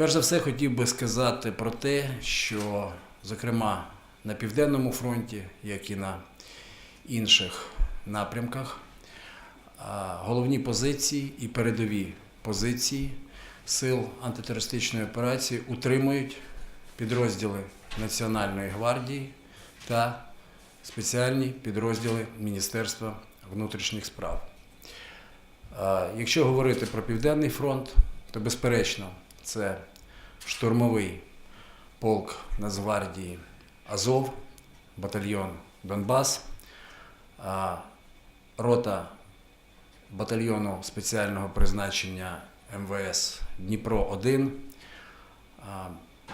Перш за все, хотів би сказати про те, що, зокрема, на Південному фронті, як і на інших напрямках, головні позиції і передові позиції сил антитерористичної операції утримують підрозділи Національної гвардії та спеціальні підрозділи Міністерства внутрішніх справ. Якщо говорити про Південний фронт, то безперечно це штурмовий полк Нацгвардії Азов, батальйон Донбас, рота батальйону спеціального призначення МВС Дніпро 1,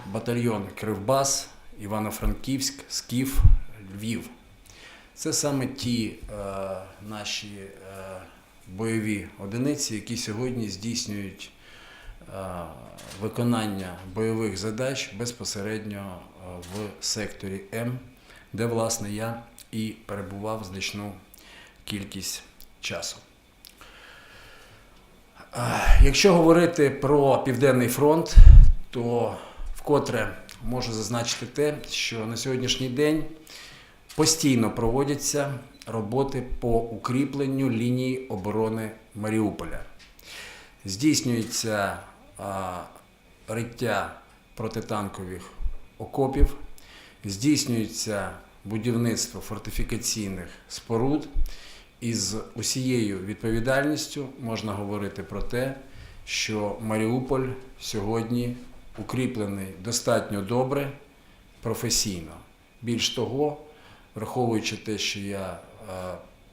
батальйон Кривбас, Івано-Франківськ, Скіф, Львів. Це саме ті е, наші е, бойові одиниці, які сьогодні здійснюють виконання бойових задач безпосередньо е, в секторі М, де, власне, я і перебував значну кількість часу. Е, Якщо говорити про Південний фронт, то вкотре можу зазначити те, що на сьогоднішній день постійно проводяться роботи по укріпленню лінії оборони Маріуполя. Здійснюється риття протитанкових окопів, здійснюється будівництво фортифікаційних споруд. І з усією відповідальністю можна говорити про те, що Маріуполь сьогодні укріплений достатньо добре, професійно. Більш того, враховуючи те, що я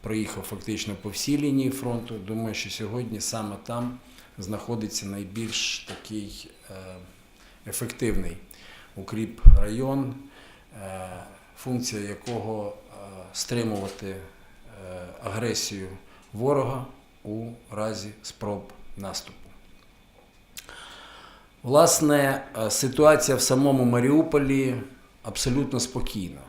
проїхав фактично по всій лінії фронту, думаю, що сьогодні саме там знаходиться найбільш такий е, ефективний укріп район, е, функція якого е, стримувати агресію ворога у разі спроб наступу. Власне, ситуація в самому Маріуполі абсолютно спокійна.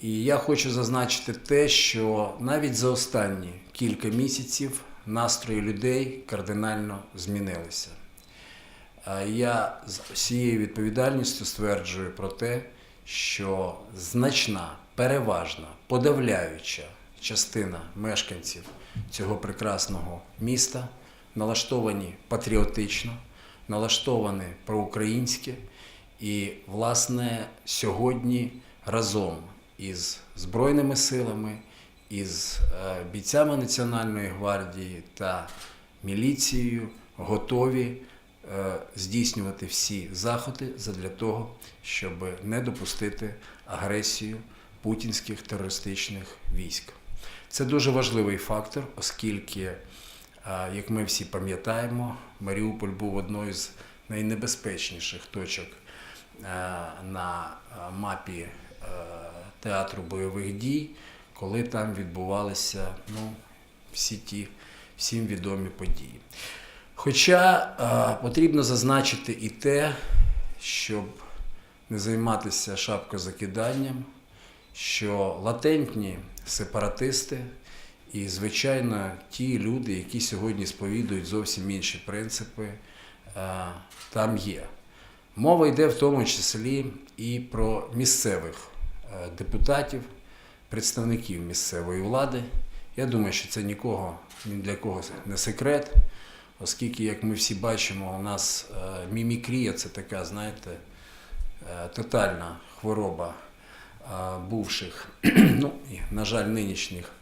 І я хочу зазначити те, що навіть за останні кілька місяців настрої людей кардинально змінилися. Я з всією відповідальністю стверджую про те, що значна, переважна, подавляюча частина мешканців цього прекрасного міста налаштовані патріотично, налаштовані проукраїнське. І, власне, сьогодні разом із Збройними силами, із е, бійцями Національної гвардії та міліцією готові е, здійснювати всі заходи задля того, щоб не допустити агресію путінських терористичних військ. Це дуже важливий фактор, оскільки, е, як ми всі пам'ятаємо, Маріуполь був одною з найнебезпечніших точок на мапі театру бойових дій, коли там відбувалися ну, всі ті всім відомі події. Хоча е, потрібно зазначити і те, щоб не займатися шапкозакиданням, що латентні сепаратисти і, звичайно, ті люди, які сьогодні сповідують зовсім інші принципи, е, там є. Мова йде в тому числі і про місцевих е, депутатів, представників місцевої влади. Я думаю, що це нікого ні для кого не секрет, оскільки, як ми всі бачимо, у нас е, мімікрія це така, знаєте, е, тотальна хвороба е, бувших, ну на жаль, нинішніх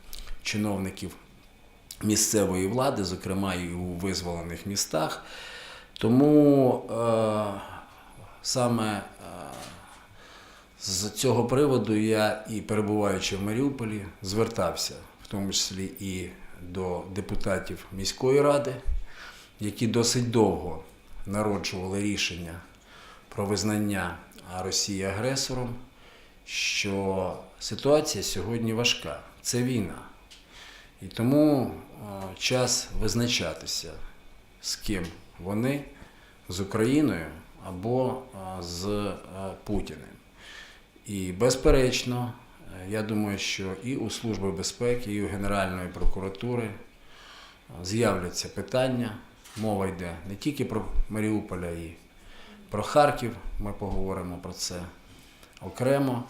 чиновників місцевої влади, зокрема і у визволених містах. Тому е, саме з цього приводу я і перебуваючи в Маріуполі, звертався, в тому числі і до депутатів міської ради, які досить довго народжували рішення про визнання Росії агресором, що ситуація сьогодні важка. Це війна. І тому е, час визначатися, з ким вони, з Україною або е, з е, Путіним. І безперечно, е, я думаю, що і у Служби безпеки, і у Генеральної прокуратури е, з'являться питання. Мова йде не тільки про Маріуполя і Про Харків ми поговоримо про це окремо,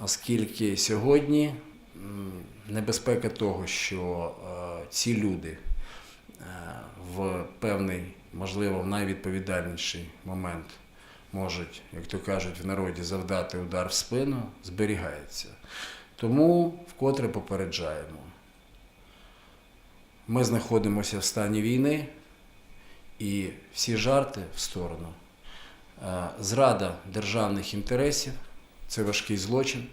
оскільки сьогодні небезпека того, що е, ці люди в певний, можливо, в найвідповідальніший момент можуть, як то кажуть в народі, завдати удар в спину, зберігається. Тому вкотре попереджаємо. Ми знаходимося в стані війни, і всі жарти в сторону. Зрада державних інтересів це важкий злочин.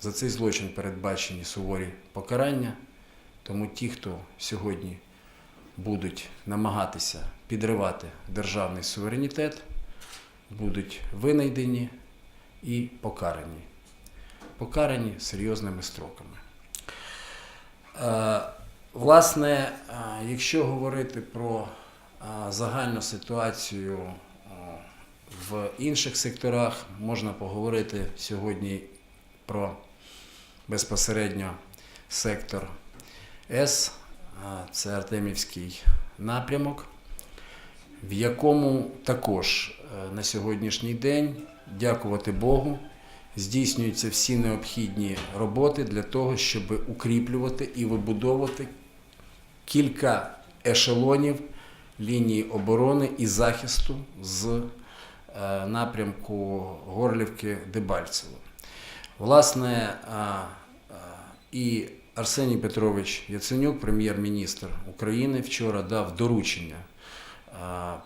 За цей злочин передбачені суворі покарання. Тому ті, хто сьогодні будуть намагатися підривати державний суверенітет, будуть винайдені і покарані. Покарані серйозними строками. Е, Власне, е, якщо говорити про е, загальну ситуацію в інших секторах, можна поговорити сьогодні про безпосередньо сектор С, це Артемівський напрямок, в якому також на сьогоднішній день, дякувати Богу, здійснюються всі необхідні роботи для того, щоб укріплювати і вибудовувати кілька ешелонів лінії оборони і захисту з е, напрямку Горлівки Дебальцево. Власне, а, і Арсеній Петрович Яценюк, прем'єр-міністр України, вчора дав доручення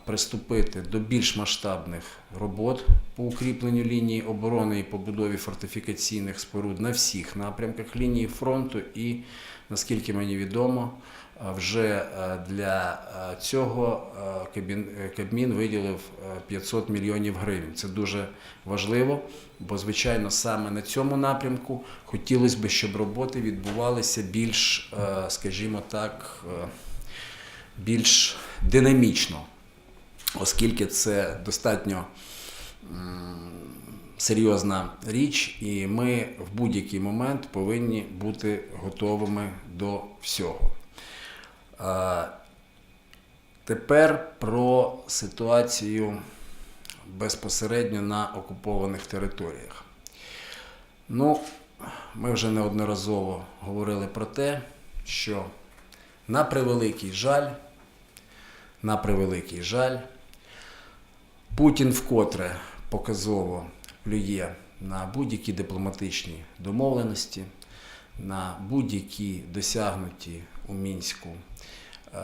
приступити до більш масштабних робот по укріпленню лінії оборони і побудові фортифікаційних споруд на всіх напрямках лінії фронту. І, наскільки мені відомо, вже е, для е, цього е, е, Кабмін виділив е, 500 мільйонів гривень. Це дуже важливо, бо, звичайно, саме на цьому напрямку хотілося б, щоб роботи відбувалися більш, е, скажімо так, е, більш динамічно, оскільки це достатньо серйозна річ, і ми в будь-який момент повинні бути готовими до всього. Тепер про ситуацію безпосередньо на окупованих територіях. Ну, ми вже неодноразово говорили про те, що на превеликий жаль, на превеликий жаль, Путін вкотре показово плює на будь-які дипломатичні домовленості, на будь-які досягнуті у мінську е,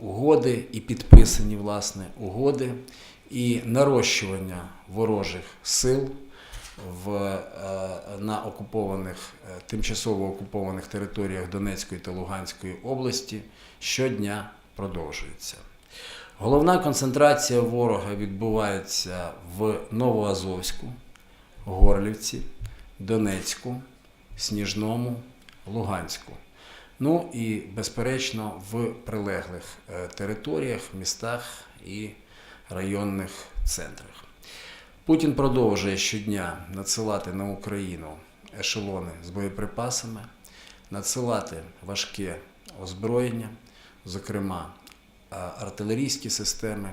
угоди і підписані власне угоди, і нарощування ворожих сил в, е, на окупованих, е, тимчасово окупованих територіях Донецької та Луганської області щодня продовжується. Головна концентрація ворога відбувається в Новоазовську, Горлівці, Донецьку, Сніжному, Луганську. Ну і, безперечно, в прилеглих е, територіях, містах і районних центрах. Путін продовжує щодня надсилати на Україну ешелони з боєприпасами, надсилати важке озброєння, зокрема артилерійські системи,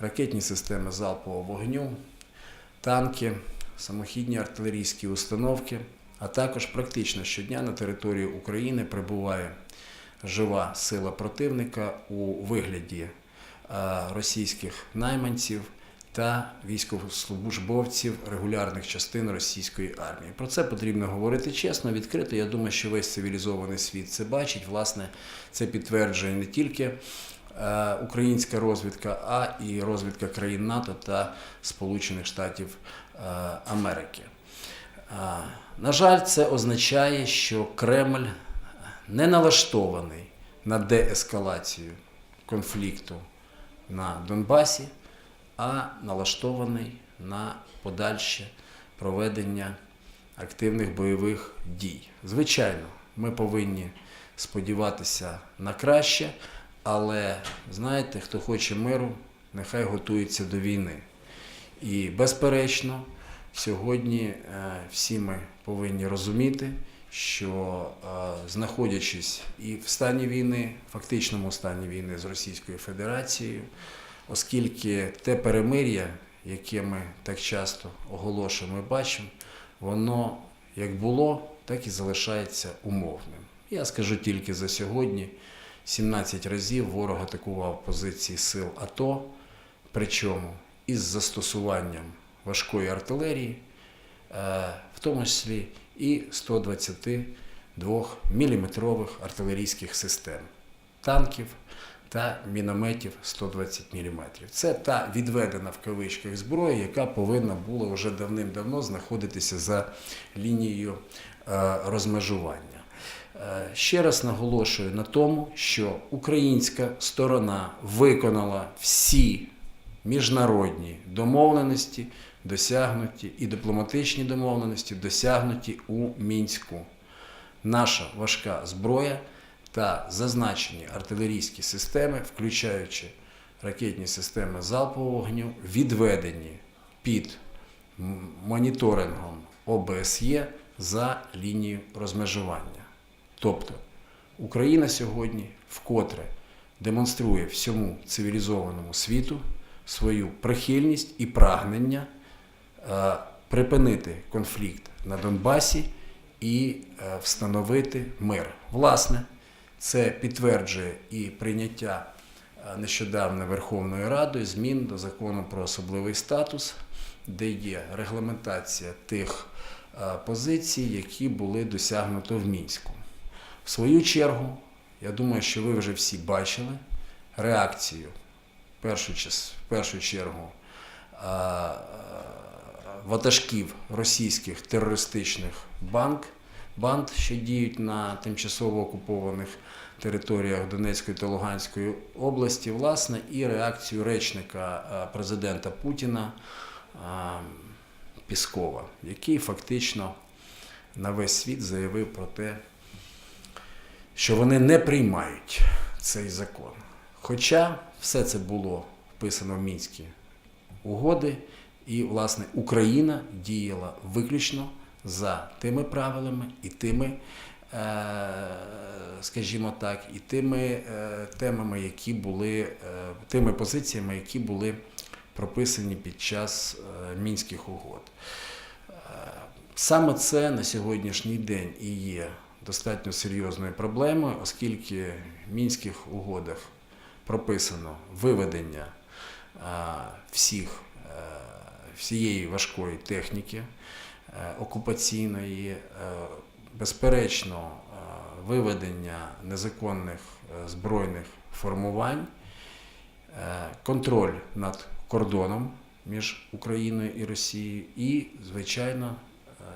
ракетні системи залпового вогню, танки, самохідні артилерійські установки, а також практично щодня на території України прибуває жива сила противника у вигляді е, російських найманців та військовослужбовців регулярних частин російської армії. Про це потрібно говорити чесно, відкрито. Я думаю, що весь цивілізований світ це бачить. Власне, це підтверджує не тільки е, українська розвідка, а і розвідка країн НАТО та Сполучених Штатів е, Америки. Е, На жаль, це означає, що Кремль не налаштований на деескалацію конфлікту на Донбасі, а налаштований на подальше проведення активних бойових дій. Звичайно, ми повинні сподіватися на краще, але знаєте, хто хоче миру, нехай готується до війни. І безперечно, сьогодні е, всі ми повинні розуміти, що е, знаходячись і в стані війни, фактичному стані війни з Російською Федерацією, оскільки те перемир'я, яке ми так часто оголошуємо і бачимо, воно як було, так і залишається умовним. Я скажу тільки за сьогодні: 17 разів ворог атакував позиції сил АТО, причому із застосуванням важкої артилерії, е, в тому числі і 122 мм артилерійських систем, танків та мінометів 120 мм. Це та відведена в кавичках зброя, яка повинна була вже давним-давно знаходитися за лінією е, розмежування. Е, Ще раз наголошую на тому, що українська сторона виконала всі міжнародні домовленості, досягнуті і дипломатичні домовленості, досягнуті у мінську. Наша важка зброя та зазначені артилерійські системи, включаючи ракетні системи залпового вогню, відведені під моніторингом ОБСЄ за лінією розмежування. Тобто Україна сьогодні вкотре демонструє всьому цивілізованому світу свою прихильність і прагнення е, припинити конфлікт на Донбасі і е, встановити мир. Власне, це підтверджує і прийняття е, нещодавно Верховною Радою змін до закону про особливий статус, де є регламентація тих е, позицій, які були досягнуто в Мінську. В свою чергу, я думаю, що ви вже всі бачили реакцію в першу, в першу чергу а, ватажків російських терористичних банк, банд, що діють на тимчасово окупованих територіях Донецької та Луганської області, власне, і реакцію речника президента Путіна Піскова, який фактично на весь світ заявив про те, що вони не приймають цей закон. Хоча все це було вписано в мінські угоди, і, власне, Україна діяла виключно за тими правилами і тими, е, скажімо так, і тими е, темами, які були, е, тими позиціями, які були прописані під час мінських угод. Саме це на сьогоднішній день і є достатньо серйозною проблемою, оскільки в мінських угодах прописано виведення всіх, всієї важкої техніки окупаційної, е, безперечно, е, виведення незаконних е, збройних формувань, е, контроль над кордоном між Україною і Росією, і, звичайно,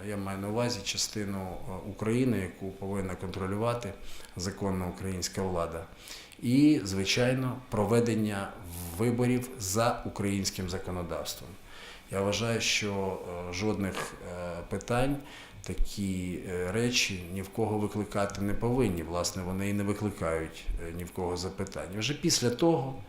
е, я маю на увазі частину е, України, яку повинна контролювати законна українська влада, і, звичайно, проведення виборів за українським законодавством. Я вважаю, що е, жодних е, питань такі е, речі ні в кого викликати не повинні. Власне, вони і не викликають ні в кого запитань. Вже після того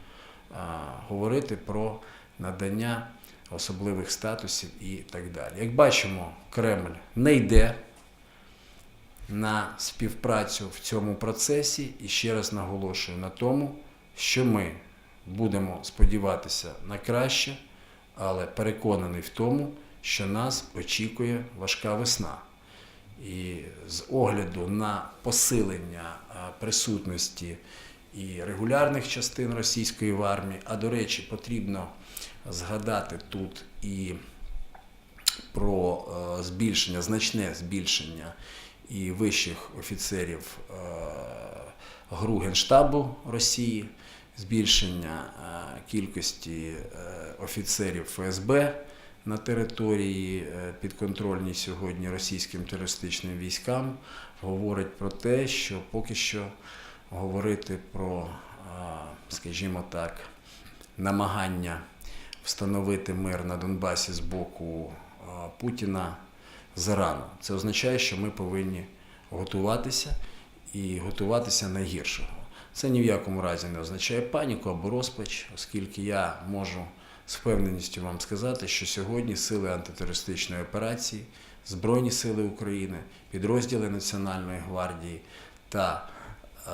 говорити про надання особливих статусів і так далі. Як бачимо, Кремль не йде на співпрацю в цьому процесі і ще раз наголошую на тому, що ми будемо сподіватися на краще, але переконаний в тому, що нас очікує важка весна. І з огляду на посилення присутності і регулярних частин російської в армії, а до речі, потрібно згадати тут і про е, збільшення, значне збільшення і вищих офіцерів е, ГРУ Генштабу Росії, збільшення е, кількості е, офіцерів ФСБ на території е, підконтрольній сьогодні російським терористичним військам, говорить про те, що поки що говорити про, скажімо так, намагання встановити мир на Донбасі з боку Путіна зарано. Це означає, що ми повинні готуватися і готуватися найгіршого. Це ні в якому разі не означає паніку або розпач, оскільки я можу з впевненістю вам сказати, що сьогодні сили антитерористичної операції, Збройні сили України, підрозділи Національної гвардії та е,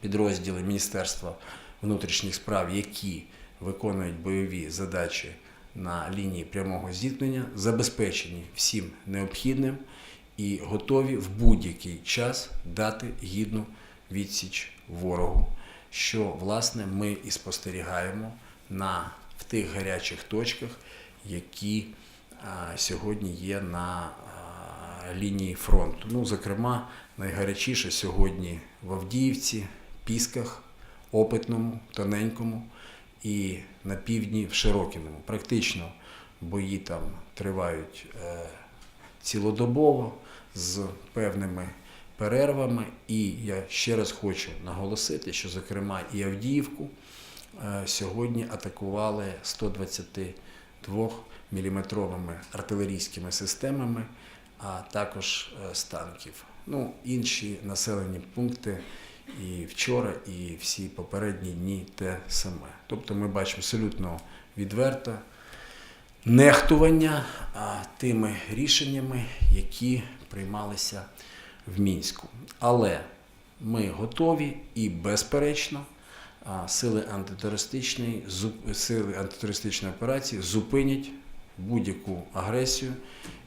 підрозділи Міністерства внутрішніх справ, які виконують бойові задачі на лінії прямого зіткнення, забезпечені всім необхідним і готові в будь-який час дати гідну відсіч ворогу, що власне ми і спостерігаємо на в тих гарячих точках, які а, сьогодні є на а, лінії фронту. Ну, зокрема, найгарячіше сьогодні в Авдіївці, Пісках, Опитному, Тоненькому і на півдні в Широкіному. Практично бої там тривають е, цілодобово з певними перервами. І я ще раз хочу наголосити, що, зокрема, і Авдіївку е, сьогодні атакували 122 мм артилерійськими системами, а також е, з танків. Ну, інші населені пункти і вчора, і всі попередні дні те саме. Тобто ми бачимо абсолютно відверто нехтування тими рішеннями, які приймалися в Мінську. Але ми готові і безперечно сили антитерористичної сили антитерористичної операції зупинять будь-яку агресію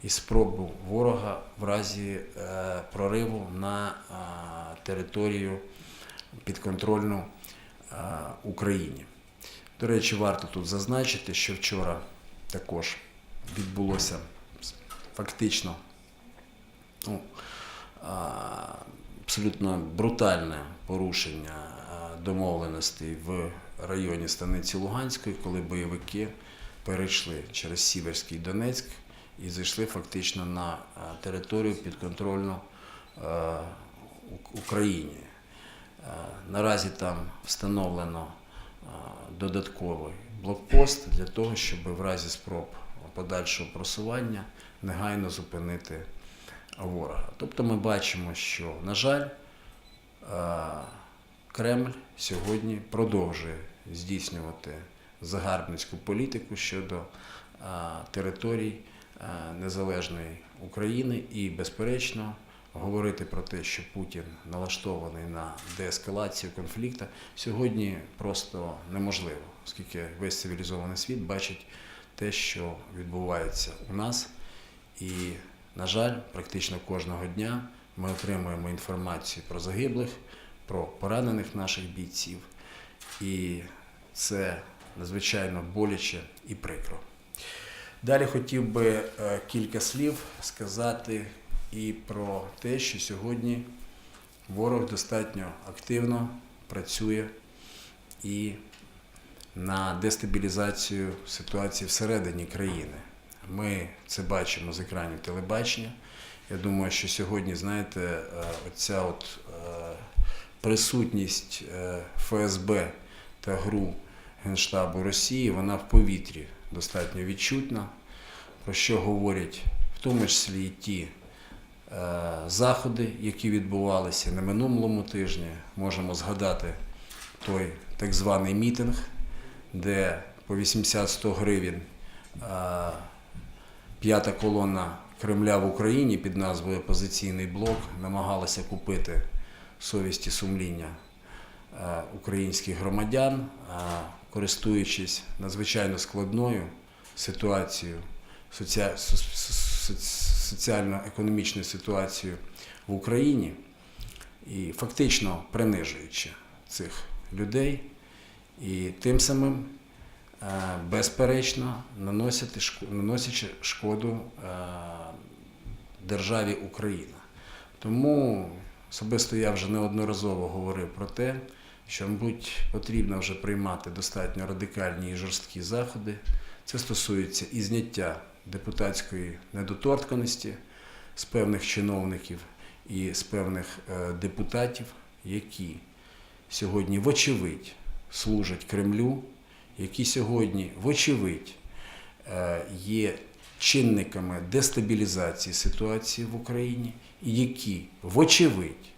і спробу ворога в разі е, прориву на а, територію підконтрольну е, Україні. До речі, варто тут зазначити, що вчора також відбулося фактично ну, абсолютно брутальне порушення а, домовленостей в районі Станиці Луганської, коли бойовики перейшли через Сіверський Донецьк і зайшли фактично на територію підконтрольну Україні. Е, Наразі там встановлено е, додатковий блокпост для того, щоб в разі спроб подальшого просування негайно зупинити ворога. Тобто ми бачимо, що, на жаль, е, Кремль сьогодні продовжує здійснювати загарбницьку політику щодо е, територій е, незалежної України і, безперечно, говорити про те, що Путін налаштований на деескалацію конфлікту, сьогодні просто неможливо, оскільки весь цивілізований світ бачить те, що відбувається у нас. І, на жаль, практично кожного дня ми отримуємо інформацію про загиблих, про поранених наших бійців. І це надзвичайно боляче і прикро. Далі хотів би е, кілька слів сказати і про те, що сьогодні ворог достатньо активно працює і на дестабілізацію ситуації всередині країни. Ми це бачимо з екранів телебачення. Я думаю, що сьогодні, знаєте, е, оця от е, присутність е, ФСБ та ГРУ Генштабу Росії, вона в повітрі достатньо відчутна, про що говорять в тому числі і ті заходи, які відбувалися на минулому тижні. Можемо згадати той так званий мітинг, де по 80-100 гривень п'ята колона Кремля в Україні під назвою Опозиційний блок намагалася купити совість і сумління е, українських громадян, е, користуючись надзвичайно складною ситуацією, соці- со- со- со- соціально-економічною ситуацією в Україні і фактично принижуючи цих людей. І тим самим безперечно наносити наносячи шкоду е, державі Україна. Тому особисто я вже неодноразово говорив про те, що, мабуть, потрібно вже приймати достатньо радикальні і жорсткі заходи. Це стосується і зняття депутатської недоторканості з певних чиновників і з певних е, депутатів, які сьогодні, вочевидь, служать Кремлю, які сьогодні, вочевидь, е, є чинниками дестабілізації ситуації в Україні, і які, вочевидь,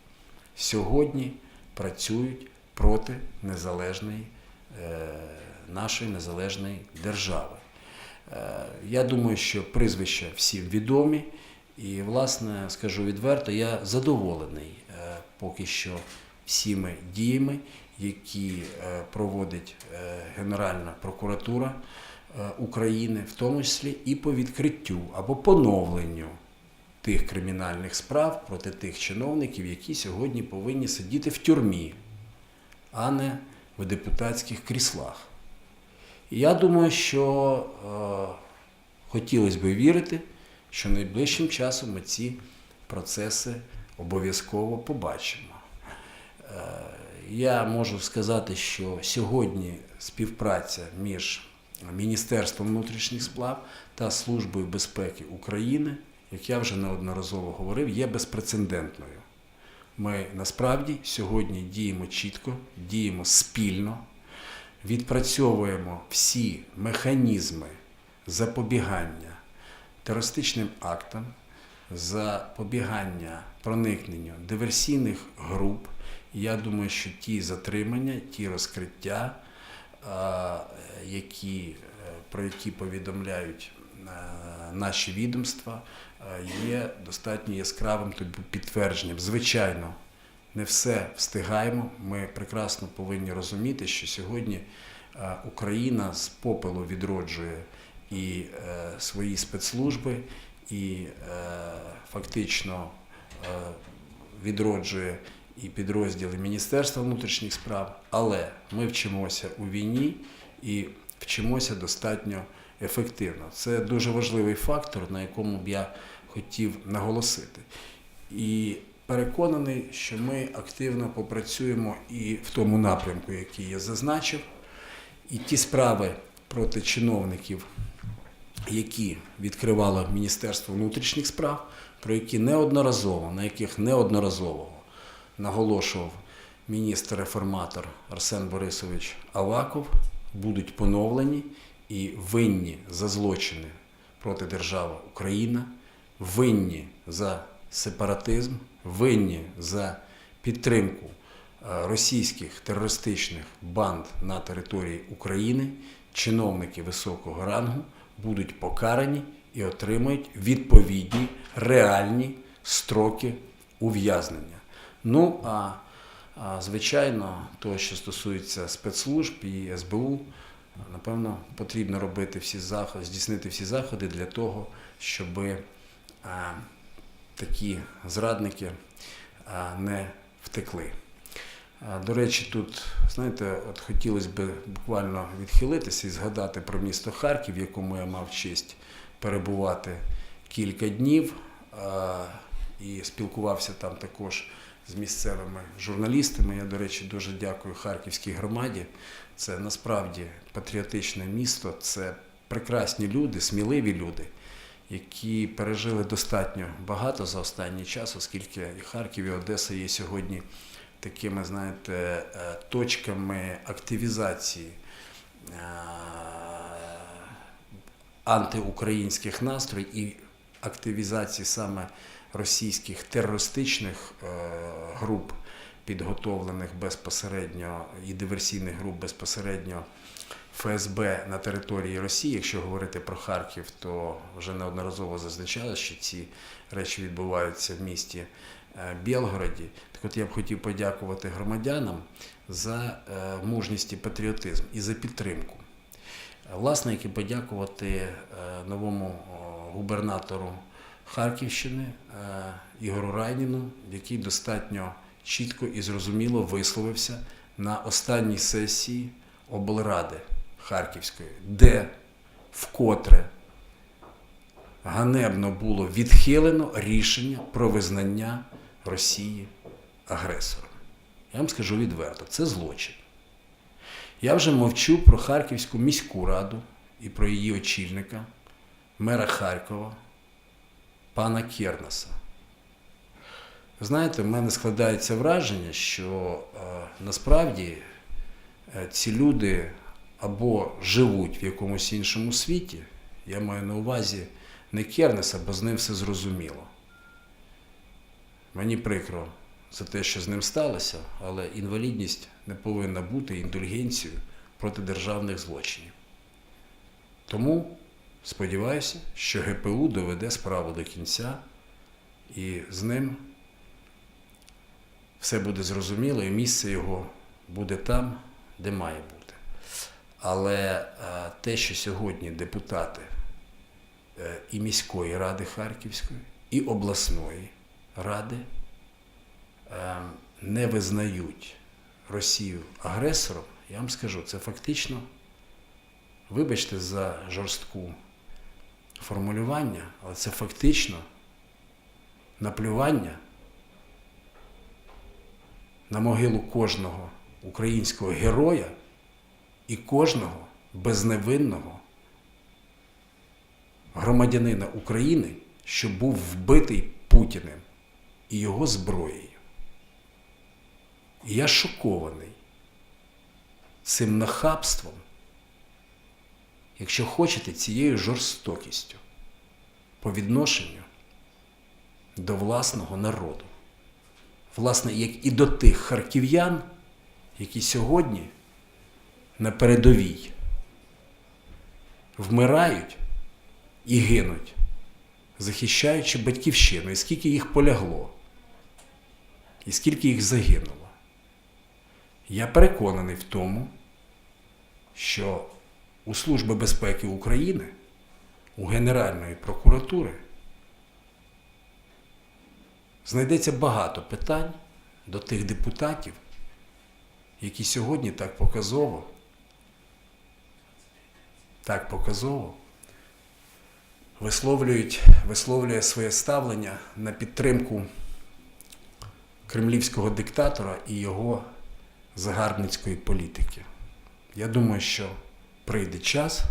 сьогодні працюють проти незалежної е, нашої незалежної держави. Е, Я думаю, що прізвища всім відомі, і, власне, скажу відверто, я задоволений поки що всіми діями, які е, проводить е, Генеральна прокуратура е, України, в тому числі і по відкриттю або поновленню тих кримінальних справ проти тих чиновників, які сьогодні повинні сидіти в тюрмі, а не в депутатських кріслах. Я думаю, що е, хотілося б вірити, що найближчим часом ми ці процеси обов'язково побачимо. Е, Я можу сказати, що сьогодні співпраця між Міністерством внутрішніх справ та Службою безпеки України, як я вже неодноразово говорив, є безпрецедентною. Ми насправді сьогодні діємо чітко, діємо спільно, відпрацьовуємо всі механізми запобігання терористичним актам, запобігання проникненню диверсійних груп. Я думаю, що ті затримання, ті розкриття, які, е, про які повідомляють е, наші відомства, е, є достатньо яскравим підтвердженням. Звичайно, не все встигаємо. Ми прекрасно повинні розуміти, що сьогодні е, Україна з попелу відроджує і е, свої спецслужби, і е, фактично е, відроджує і підрозділи Міністерства внутрішніх справ, але ми вчимося у війні і вчимося достатньо ефективно. Це дуже важливий фактор, на якому б я хотів наголосити. І переконаний, що ми активно попрацюємо і в тому напрямку, який я зазначив, і ті справи проти чиновників, які відкривало Міністерство внутрішніх справ, про які неодноразово, на яких неодноразово наголошував міністр-реформатор Арсен Борисович Аваков, будуть поновлені і винні за злочини проти держави Україна, винні за сепаратизм, винні за підтримку е, російських терористичних банд на території України, чиновники високого рангу будуть покарані і отримають відповідні реальні строки ув'язнення. Ну а, звичайно, то, що стосується спецслужб і СБУ, напевно, потрібно робити всі заходи, здійснити всі заходи для того, щоб такі зрадники не втекли. До речі, тут, знаєте, от хотілося б буквально відхилитися і згадати про місто Харків, в якому я мав честь перебувати кілька днів і спілкувався там також з місцевими журналістами. Я, до речі, дуже дякую Харківській громаді. Це насправді патріотичне місто, це прекрасні люди, сміливі люди, які пережили достатньо багато за останній час, оскільки і Харків, і Одеса є сьогодні такими, знаєте, е, точками активізації е, антиукраїнських настроїв і активізації саме російських терористичних е, груп, підготовлених безпосередньо і диверсійних груп безпосередньо ФСБ на території Росії. Якщо говорити про Харків, то вже неодноразово зазначалось, що ці речі відбуваються в місті е, Білгороді. Так от я б хотів подякувати громадянам за е, мужність і патріотизм і за підтримку. Власне, як і подякувати новому губернатору Харківщини е, Ігору Райніну, який достатньо чітко і зрозуміло висловився на останній сесії облради Харківської, де вкотре ганебно було відхилено рішення про визнання Росії агресором. Я вам скажу відверто, це злочин. Я вже мовчу про Харківську міську раду і про її очільника, мера Харкова, пана Кернеса. Знаєте, в мене складається враження, що е, насправді е, ці люди або живуть в якомусь іншому світі, я маю на увазі не Кернеса, бо з ним все зрозуміло. Мені прикро за те, що з ним сталося, але інвалідність не повинна бути індульгенцією проти державних злочинів. Тому сподіваюся, що ГПУ доведе справу до кінця, і з ним все буде зрозуміло, і місце його буде там, де має бути. Але е, те, що сьогодні депутати е, і міської ради Харківської, і обласної ради е, не визнають Росію агресором, я вам скажу, це фактично, вибачте за жорстку формулювання, але це фактично наплювання на могилу кожного українського героя і кожного безневинного громадянина України, що був вбитий Путіним і його зброєю. І я шокований цим нахабством, якщо хочете, цією жорстокістю по відношенню до власного народу. Власне, як і до тих харків'ян, які сьогодні на передовій вмирають і гинуть, захищаючи батьківщину, і скільки їх полягло, і скільки їх загинуло. Я переконаний в тому, що у Служби безпеки України, у Генеральної прокуратури знайдеться багато питань до тих депутатів, які сьогодні так показово, так показово висловлюють, висловлює своє ставлення на підтримку кремлівського диктатора і його загарбницької політики. Я думаю, що прийде час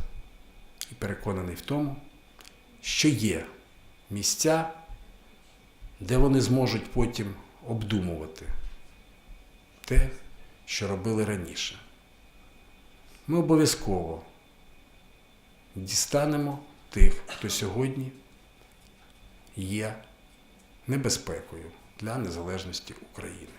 і переконаний в тому, що є місця, де вони зможуть потім обдумувати те, що робили раніше. Ми обов'язково дістанемо тих, хто сьогодні є небезпекою для незалежності України.